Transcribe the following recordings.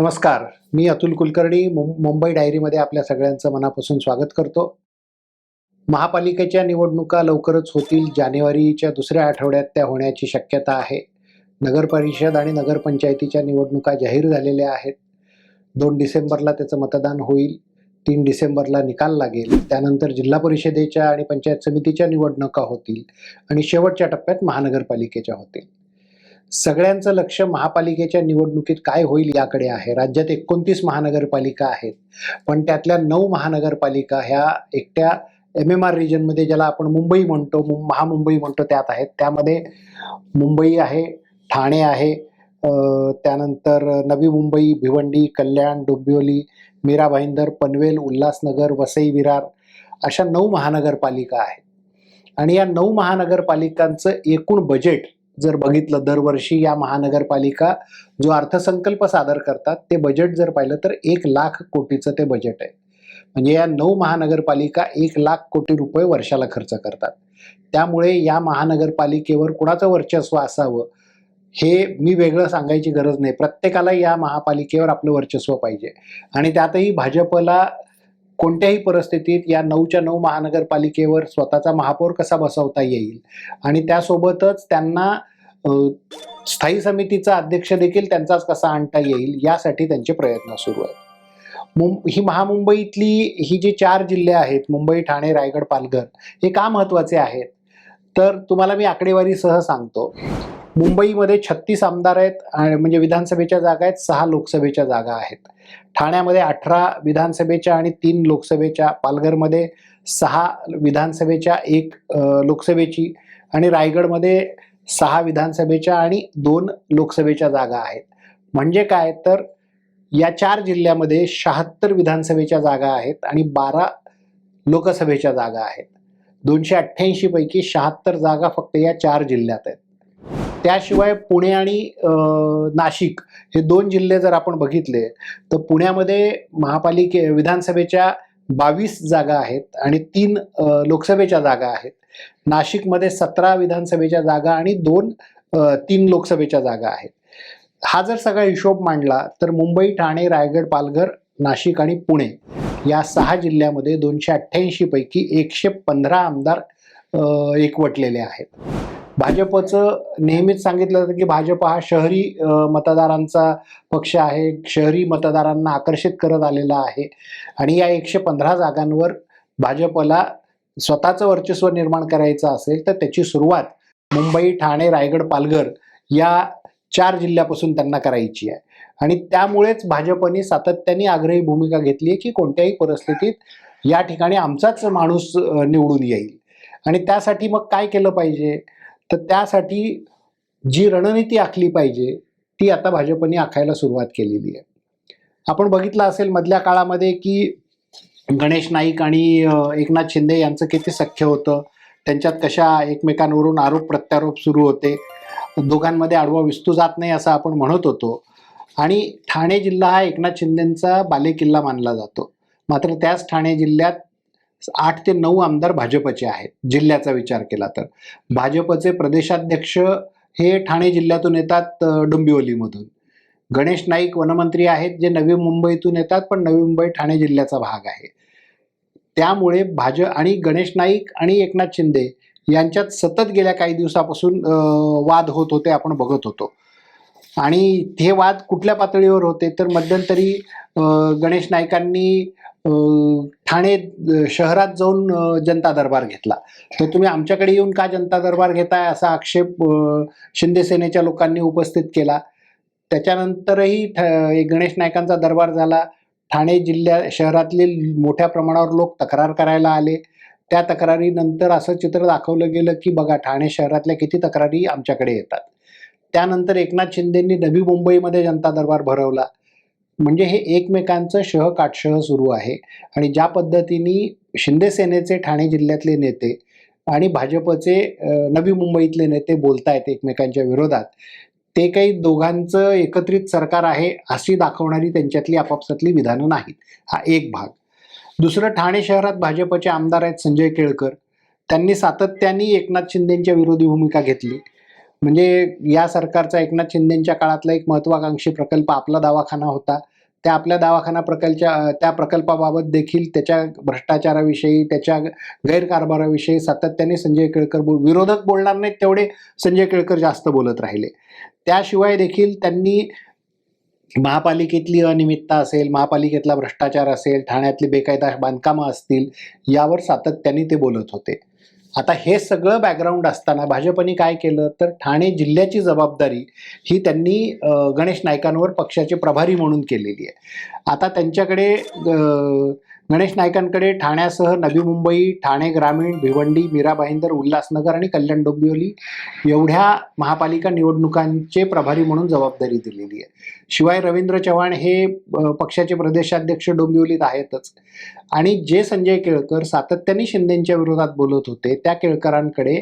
नमस्कार. मी अतुल कुलकर्णी मुं- मुंबई डायरीमध्ये आपल्या सगळ्यांचं मनापासून स्वागत करतो. महापालिकेच्या निवडणुका लवकरच होतील जानेवारीच्या दुसऱ्या आठवड्यात त्या होण्याची शक्यता आहे. नगर परिषद आणि नगरपंचायतीच्या निवडणुका जाहीर झालेल्या आहेत. दोन डिसेंबरला त्याचं मतदान होईल. तीन डिसेंबरला निकाल लागेल. त्यानंतर जिल्हा परिषदेच्या आणि पंचायत समितीच्या निवडणुका होतील आणि शेवटच्या टप्प्यात महानगरपालिकेच्या होतील. सगळ्यांचं लक्ष महापालिकेच्या निवडणुकीत काय होईल याकडे आहे. राज्यात एकोणतीस महानगरपालिका आहेत. पण त्यातल्या नऊ महानगरपालिका ह्या एकट्या एम एम आर रिजनमध्ये ज्याला आपण मुंबई म्हणतो मुं- महामुंबई म्हणतो त्यात आहेत. त्यामध्ये मुंबई आहे ठाणे आहे त्यानंतर नवी मुंबई भिवंडी कल्याण डोंबिवली मीरा भाईंदर पनवेल उल्हासनगर वसई विरार अशा नऊ महानगरपालिका आहेत. आणि या नऊ महानगरपालिकांचं एकूण बजेट जर बघितलं दरवर्षी या महानगरपालिका जो अर्थसंकल्प सादर करतात ते बजेट जर पाहिलं तर एक लाख कोटीचं ते बजेट आहे. म्हणजे या नऊ महानगरपालिका एक लाख कोटी रुपये वर्षाला खर्च करतात. त्यामुळे या महानगरपालिकेवर कुणाचं वर्चस्व असावं हे मी वेगळं सांगायची गरज नाही. प्रत्येकाला या महापालिकेवर आपलं वर्चस्व पाहिजे. आणि त्यातही भाजपला कोणत्याही परिस्थितीत या नऊच्या नऊ महानगरपालिकेवर स्वतःचा महापौर कसा बसवता येईल? आणि त्यासोबतच त्यांना स्थायी समितीचा अध्यक्ष देखील त्यांचाच कसा आणता येईल? यासाठी त्यांचे प्रयत्न सुरू आहेत. मुं ही महामुंबईतली ही जी चार जिल्हे आहेत मुंबई ठाणे रायगड पालघर हे का महत्त्वाचे आहेत? तर तुम्हाला मी आकडेवारीसह सांगतो. मुंबईमध्ये छत्तीस आमदार आहेत आणि म्हणजे विधानसभेच्या जागा आहेत सहा लोकसभेच्या जागा आहेत. ठाण्यामध्ये अठरा विधानसभेच्या आणि तीन लोकसभेच्या पालघरमध्ये सहा विधानसभेच्या एक लोकसभेची आणि रायगडमध्ये सहा विधानसभेच्या आणि दोन लोकसभेच्या जागा आहेत. म्हणजे काय? तर या चार जिल्ह्यामध्ये शहात्तर विधानसभेच्या जागा आहेत आणि बारा लोकसभेच्या जागा आहेत. दोनशे अठ्ठ्याऐंशी पैकी शहात्तर जागा फक्त या चार जिल्ह्यात आहेत. त्याशिवाय पुणे आणि नाशिक हे दोन जिल्हे जर आपण बघितले तर पुण्यामध्ये महापालिके विधानसभेच्या बावीस जागा आहेत आणि तीन लोकसभेच्या जागा आहेत. नाशिकमध्ये सतरा विधानसभेच्या जागा आणि दोन तीन लोकसभेच्या जागा आहेत. हा जर सगळा हिशोब मांडला तर मुंबई ठाणे रायगड पालघर नाशिक आणि पुणे या सहा जिल्ह्यामध्ये दोनशे अठ्ठ्याऐंशी पैकी एकशे पंधरा आमदार एकवटलेले आहेत. भाजपचं नेहमीच सांगितलं जातं की भाजप हा शहरी मतदारांचा पक्ष आहे शहरी मतदारांना आकर्षित करत आलेला आहे. आणि या एकशे पंधरा जागांवर भाजपला स्वतःचं वर्चस्व निर्माण करायचं असेल तर त्याची सुरुवात मुंबई ठाणे रायगड पालघर या चार जिल्ह्यापासून त्यांना करायची आहे. आणि त्यामुळेच भाजपने सातत्याने आग्रही भूमिका घेतली आहे की कोणत्याही परिस्थितीत या ठिकाणी आमचाच माणूस निवडून येईल. आणि त्यासाठी मग काय केलं पाहिजे? तर त्यासाठी जी रणनीती आखली पाहिजे ती आता भाजपने आखायला सुरुवात केलेली आहे. आपण बघितलं असेल मधल्या काळामध्ये की गणेश नाईक आणि एकनाथ शिंदे यांचं किती सख्य होतं त्यांच्यात कशा एकमेकांवरून आरोप प्रत्यारोप सुरू होते दोघांमध्ये आडवा विस्तू जात नाही असं आपण म्हणत होतो. आणि ठाणे जिल्हा हा एकनाथ शिंदेंचा बालेकिल्ला मानला जातो. मात्र त्याच ठाणे जिल्ह्यात आठ ते नऊ आमदार भाजपचे आहेत जिल्ह्याचा विचार केला तर. भाजपचे प्रदेशाध्यक्ष हे ठाणे जिल्ह्यातून येतात डोंबिवलीमधून. गणेश नाईक वनमंत्री आहेत जे नवी मुंबईतून येतात पण नवी मुंबई ठाणे जिल्ह्याचा भाग आहे. त्यामुळे भाज आणि गणेश नाईक आणि एकनाथ शिंदे यांच्यात सतत गेल्या काही दिवसापासून वाद होत होते आपण बघत होतो. आणि हे वाद कुठल्या पातळीवर होते? तर मध्यंतरी गणेश नाईकांनी ठाणे शहरात जाऊन जनता दरबार घेतला. तर तुम्ही आमच्याकडे येऊन का जनता दरबार घेताय? असा आक्षेप शिंदे सेनेच्या लोकांनी उपस्थित केला. त्याच्यानंतरही ठ- एक गणेश नायकांचा दरबार झाला. ठाणे जिल्ह्या शहरातले मोठ्या प्रमाणावर लोक तक्रार करायला आले. त्या तक्रारीनंतर असं चित्र दाखवलं गेलं की बघा ठाणे शहरातल्या किती तक्रारी आमच्याकडे येतात. त्यानंतर एकनाथ शिंदेंनी नवी मुंबईमध्ये जनता दरबार भरवला. म्हणजे हे एकमेकांचं शह काटशह सुरू आहे. आणि ज्या पद्धतीने शिंदे सेनेचे ठाणे जिल्ह्यातले नेते आणि भाजपचे नवी मुंबईतले नेते बोलतायत एकमेकांच्या विरोधात ते काही दोघांचं एकत्रित सरकार आहे अशी दाखवणारी त्यांच्यातली आपापसातली विधानं नाहीत. हा एक भाग. दुसरं ठाणे शहरात भाजपचे आमदार आहेत संजय केळकर. त्यांनी सातत्याने एकनाथ शिंदेंच्या विरोधी भूमिका घेतली. म्हणजे या सरकारचा एकनाथ शिंदेच्या काळातला एक महत्वाकांक्षी प्रकल्प आपला दवाखाना होता. त्या आपल्या दवाखाना प्रकल्पच्या त्या प्रकल्पाबाबत देखील त्याच्या भ्रष्टाचाराविषयी त्याच्या गैरकारभाराविषयी सातत्याने संजय केळकर बोल विरोधक बोलणार नाहीत तेवढे संजय केळकर जास्त बोलत राहिले. त्याशिवाय देखील त्यांनी महापालिकेतली अनियमितता असेल महापालिकेतला भ्रष्टाचार असेल ठाण्यातली बेकायदा बांधकामं असतील यावर सातत्याने ते बोलत होते. आता हे सगळं बॅकग्राऊंड असताना भाजपने काय केलं? तर ठाणे जिल्ह्याची जबाबदारी ही त्यांनी गणेश नायकांवर पक्षाचे प्रभारी म्हणून केलेली आहे. आता त्यांच्याकडे गणेश नायकांकडे ठाण्यासह नवी मुंबई ठाणे ग्रामीण भिवंडी मीरा भाईंदर उल्हासनगर आणि कल्याण डोंबिवली एवढ्या महापालिका निवडणुकांचे प्रभारी म्हणून जबाबदारी दिलेली आहे. शिवाय रवींद्र चव्हाण हे पक्षाचे प्रदेशाध्यक्ष डोंबिवलीत आहेतच. आणि जे संजय केळकर सातत्याने शिंदेच्या विरोधात बोलत होते त्या केळकरांकडे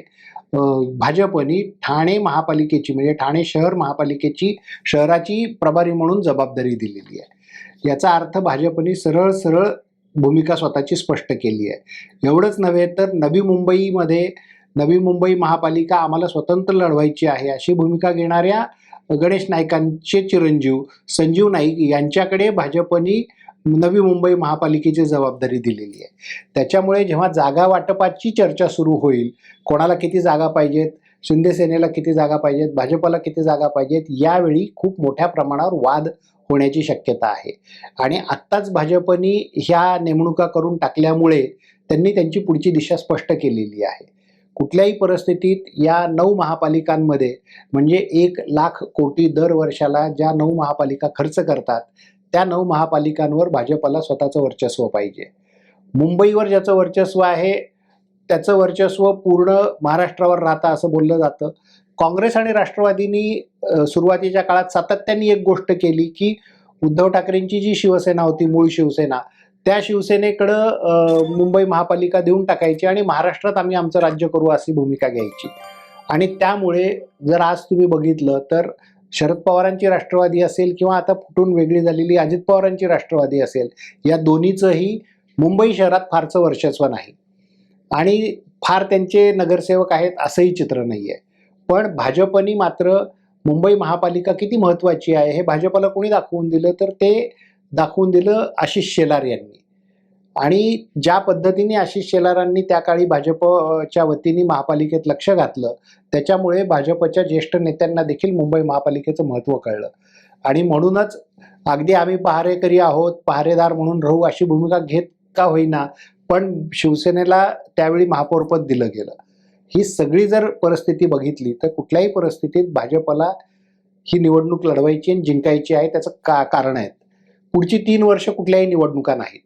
भाजपनी ठाणे महापालिकेची म्हणजे ठाणे शहर महापालिकेची शहराची प्रभारी म्हणून जबाबदारी दिलेली आहे. याचा अर्थ भाजपने सरळ सरळ भूमिका स्वतःची स्पष्ट केली आहे. एवढंच नव्हे तर नवी मुंबईमध्ये नवी मुंबई महापालिका आम्हाला स्वतंत्र लढवायची आहे अशी भूमिका घेणाऱ्या गणेश नाईकांचे चिरंजीव संजीव नाईक यांच्याकडे भाजपनी नवी मुंबई महापालिकेची जबाबदारी दिलेली आहे. त्याच्यामुळे जेव्हा जागा वाटपाची चर्चा सुरू होईल कोणाला किती जागा पाहिजेत शिंदे सेनेला किती जागा पाहिजेत भाजपाला किती जागा पाहिजेत यावेळी खूप मोठ्या प्रमाणावर वाद होण्याची शक्यता आहे. आणि आत्ताच भाजपनी ह्या नेमणुका करून टाकल्यामुळे त्यांनी त्यांची पुढची दिशा स्पष्ट केलेली आहे. कुठल्याही परिस्थितीत या नऊ महापालिकांमध्ये म्हणजे एक लाख कोटी दर वर्षाला ज्या नऊ महापालिका खर्च करतात त्या नऊ महापालिकांवर भाजपला स्वतःचं वर्चस्व पाहिजे. मुंबईवर ज्याचं वर्चस्व आहे त्याचं वर्चस्व पूर्ण महाराष्ट्रावर राहतं असं बोललं जातं. काँग्रेस आणि राष्ट्रवादीनी सुरुवातीच्या काळात सातत्याने एक गोष्ट केली की उद्धव ठाकरेंची जी शिवसेना होती मूळ शिवसेना त्या शिवसेनेकडं मुंबई महापालिका देऊन टाकायची आणि महाराष्ट्रात आम्ही आमचं राज्य करू अशी भूमिका घ्यायची. आणि त्यामुळे जर आज तुम्ही बघितलं तर शरद पवारांची राष्ट्रवादी असेल किंवा आता फुटून वेगळी झालेली अजित पवारांची राष्ट्रवादी असेल या दोन्हीचंही मुंबई शहरात फारसं वर्चस्व नाही. आणि फार त्यांचे नगरसेवक आहेत असंही चित्र नाही आहे पण भाजपनी मात्र मुंबई महापालिका किती महत्त्वाची आहे हे भाजपाला कोणी दाखवून दिलं तर ते दाखवून दिलं आशिष शेलार यांनी. आणि ज्या पद्धतीने आशिष शेलारांनी त्या काळी भाजपच्या वतीने महापालिकेत लक्ष घातलं त्याच्यामुळे भाजपच्या ज्येष्ठ नेत्यांना देखील मुंबई महापालिकेचं महत्त्व कळलं. आणि म्हणूनच अगदी आम्ही पहारेकरी आहोत पहारेदार म्हणून राहू अशी भूमिका घेत का होईना पण शिवसेनेला त्यावेळी महापौरपद दिलं गेलं. ही सगळी जर परिस्थिती बघितली तर कुठल्याही परिस्थितीत भाजपला ही निवडणूक लढवायची आणि जिंकायची आहे त्याचं का कारण आहेत. पुढची तीन वर्ष कुठल्याही निवडणुका नाहीत.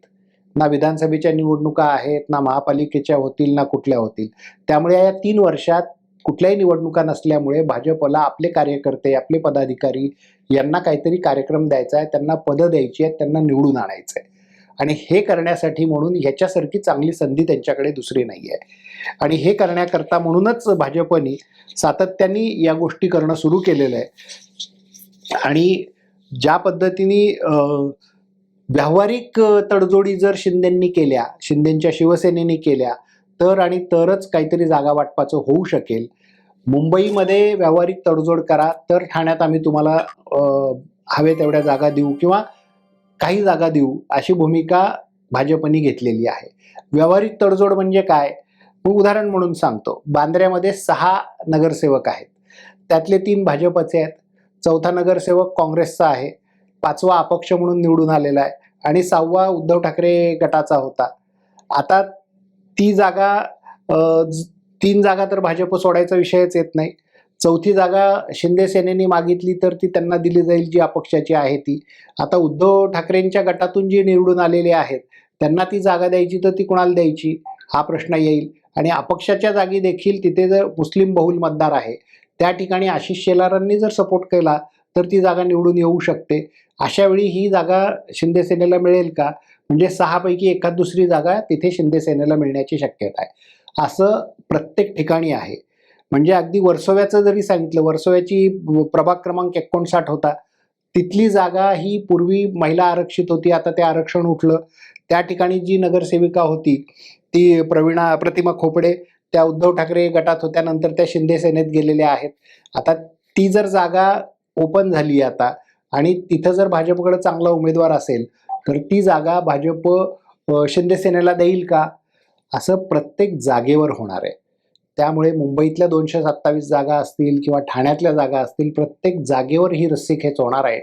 ना विधानसभेच्या निवडणुका आहेत ना महापालिकेच्या होतील ना कुठल्या होतील. त्यामुळे या तीन वर्षात कुठल्याही निवडणुका नसल्यामुळे भाजपला आपले कार्यकर्ते आपले पदाधिकारी यांना काहीतरी कार्यक्रम द्यायचा आहे त्यांना पदं द्यायची आहेत त्यांना निवडून आणायचं आहे. आणि हे करण्यासाठी म्हणून ह्याच्यासारखी चांगली संधी त्यांच्याकडे दुसरी नाही आहे आणि हे करण्याकरता म्हणूनच भाजपनी सातत्याने या गोष्टी करणं सुरू केलेलं आहे. आणि ज्या पद्धतीने व्यावहारिक तडजोडी जर शिंदेंनी केल्या शिंदेच्या शिवसेनेने केल्या तर आणि तरच काहीतरी जागा वाटपाचं होऊ शकेल. मुंबईमध्ये व्यावहारिक तडजोड करा तर ठाण्यात आम्ही तुम्हाला हवे तेवढ्या जागा देऊ किंवा काही जागा देऊ अशी भूमिका भाजपनी घेतलेली आहे. व्यावहारिक तडजोड म्हणजे काय? मी उदाहरण म्हणून सांगतो. बांद्र्यामध्ये सहा नगरसेवक आहेत. त्यातले तीन भाजपचे आहेत. चौथा नगरसेवक काँग्रेसचा आहे. पाचवा अपक्ष म्हणून निवडून आलेला आहे. आणि सहावा उद्धव ठाकरे गटाचा होता. आता ती जागा तीन जागा तर भाजप सोडायचा विषयच येत नाही. चौथी जागा शिंदे सेनेने मागितली तर ती त्यांना दिली जाईल जी अपक्षाची आहे ती. आता उद्धव ठाकरेंच्या गटातून जी निवडून आलेले आहेत त्यांना ती जागा द्यायची तर ती कुणाला द्यायची? हा प्रश्न येईल. आणि अपक्षाच्या जागी देखील तिथे जर मुस्लिम बहुल मतदार आहे त्या ठिकाणी आशिष शेलारांनी जर सपोर्ट केला तर ती जागा निवडून येऊ शकते. अशा वेळी ही जागा शिंदे सेनेला मिळेल का? म्हणजे सहापैकी एखाद दुसरी जागा तिथे शिंदे सेनेला मिळण्याची शक्यता आहे. असं प्रत्येक ठिकाणी आहे. म्हणजे अगदी वर्सोव्याचं जरी सांगितलं वर्सोव्याची प्रभाग क्रमांक एकोणसाठ होता. तिथली जागा ही पूर्वी महिला आरक्षित होती आता ते आरक्षण उठलं. त्या ठिकाणी जी नगरसेविका होती ती प्रवीणा प्रतिमा खोपडे त्या उद्धव ठाकरे गटात होत्या नंतर त्या शिंदे सेनेत गेलेल्या आहेत. आता ती जर जागा ओपन झाली आता आणि तिथं जर भाजपकडे चांगला उमेदवार असेल तर ती जागा भाजप शिंदे सेनेला देईल का? असं प्रत्येक जागेवर होणार आहे. त्यामुळे मुंबईतल्या दोनशे सत्तावीस जागा असतील किंवा ठाण्यातल्या जागा असतील प्रत्येक जागेवर ही रस्सीखेच होणार आहे.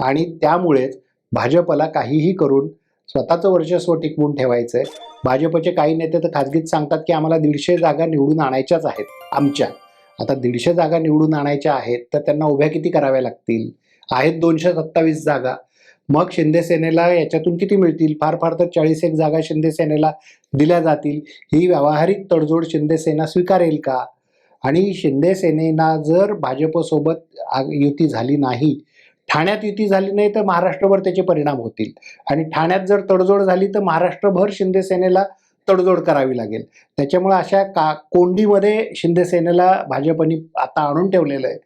आणि त्यामुळेच भाजपला काहीही करून स्वतःचं वर्चस्व टिकवून ठेवायचं आहे भाजपचे काही नेते तर खाजगीत सांगतात की आम्हाला दीडशे जागा निवडून आणायच्याच आहेत आमच्या. आता दीडशे जागा निवडून आणायच्या आहेत तर त्यांना उभ्या किती कराव्या लागतील? आहेत दोनशे सत्तावीस जागा. मग शिंदे सेनेला याच्यातून किती मिळतील? फार फार तर चाळीस एक जागा शिंदे सेनेला दिल्या जातील. ही व्यावहारिक तडजोड शिंदे सेना स्वीकारेल का? आणि शिंदे सेनेना जर भाजपसोबत युती झाली नाही ठाण्यात युती झाली नाही तर महाराष्ट्रभर त्याचे परिणाम होतील. आणि ठाण्यात जर तडजोड झाली तर महाराष्ट्रभर शिंदे सेनेला तडजोड करावी लागेल. त्याच्यामुळे अशा का कोंडीमध्ये शिंदे सेनेला आता आणून ठेवलेलं आहे.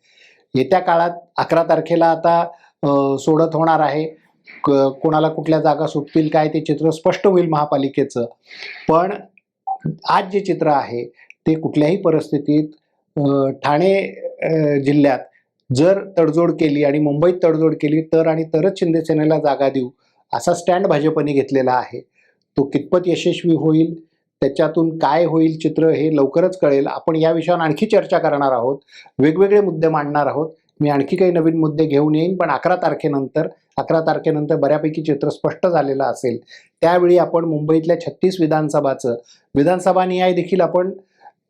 येत्या काळात अकरा तारखेला आता सोडत होणार आहे. कोणाला कुठल्या जागा सुटतील काय ते चित्र स्पष्ट होईल महापालिकेचं. पण आज जे चित्र आहे ते कुठल्याही परिस्थितीत ठाणे जिल्ह्यात जर तडजोड केली आणि मुंबईत तडजोड केली तर आणि तरच शिंदेसेनेला जागा देऊ असा स्टँड भाजपने घेतलेला आहे. तो कितपत यशस्वी होईल त्याच्यातून काय होईल चित्र हे लवकरच कळेल. आपण या विषयावर आणखी चर्चा करणार आहोत वेगवेगळे मुद्दे मांडणार आहोत. मी आणखी काही नवीन मुद्दे घेऊन येईन पण अकरा तारखेनंतर अकरा तारखेनंतर बऱ्यापैकी चित्र स्पष्ट झालेलं असेल. त्यावेळी आपण मुंबईतल्या छत्तीस विधानसभाचं विधानसभा निहाय देखील आपण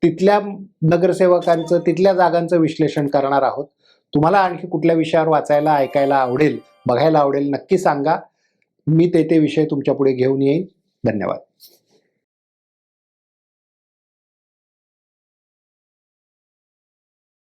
तिथल्या नगरसेवकांचं तिथल्या जागांचं विश्लेषण करणार आहोत. तुम्हाला आणखी कुठल्या विषयावर वाचायला ऐकायला आवडेल बघायला आवडेल नक्की सांगा. मी ते ते विषय तुमच्यापुढे घेऊन येईन. धन्यवाद.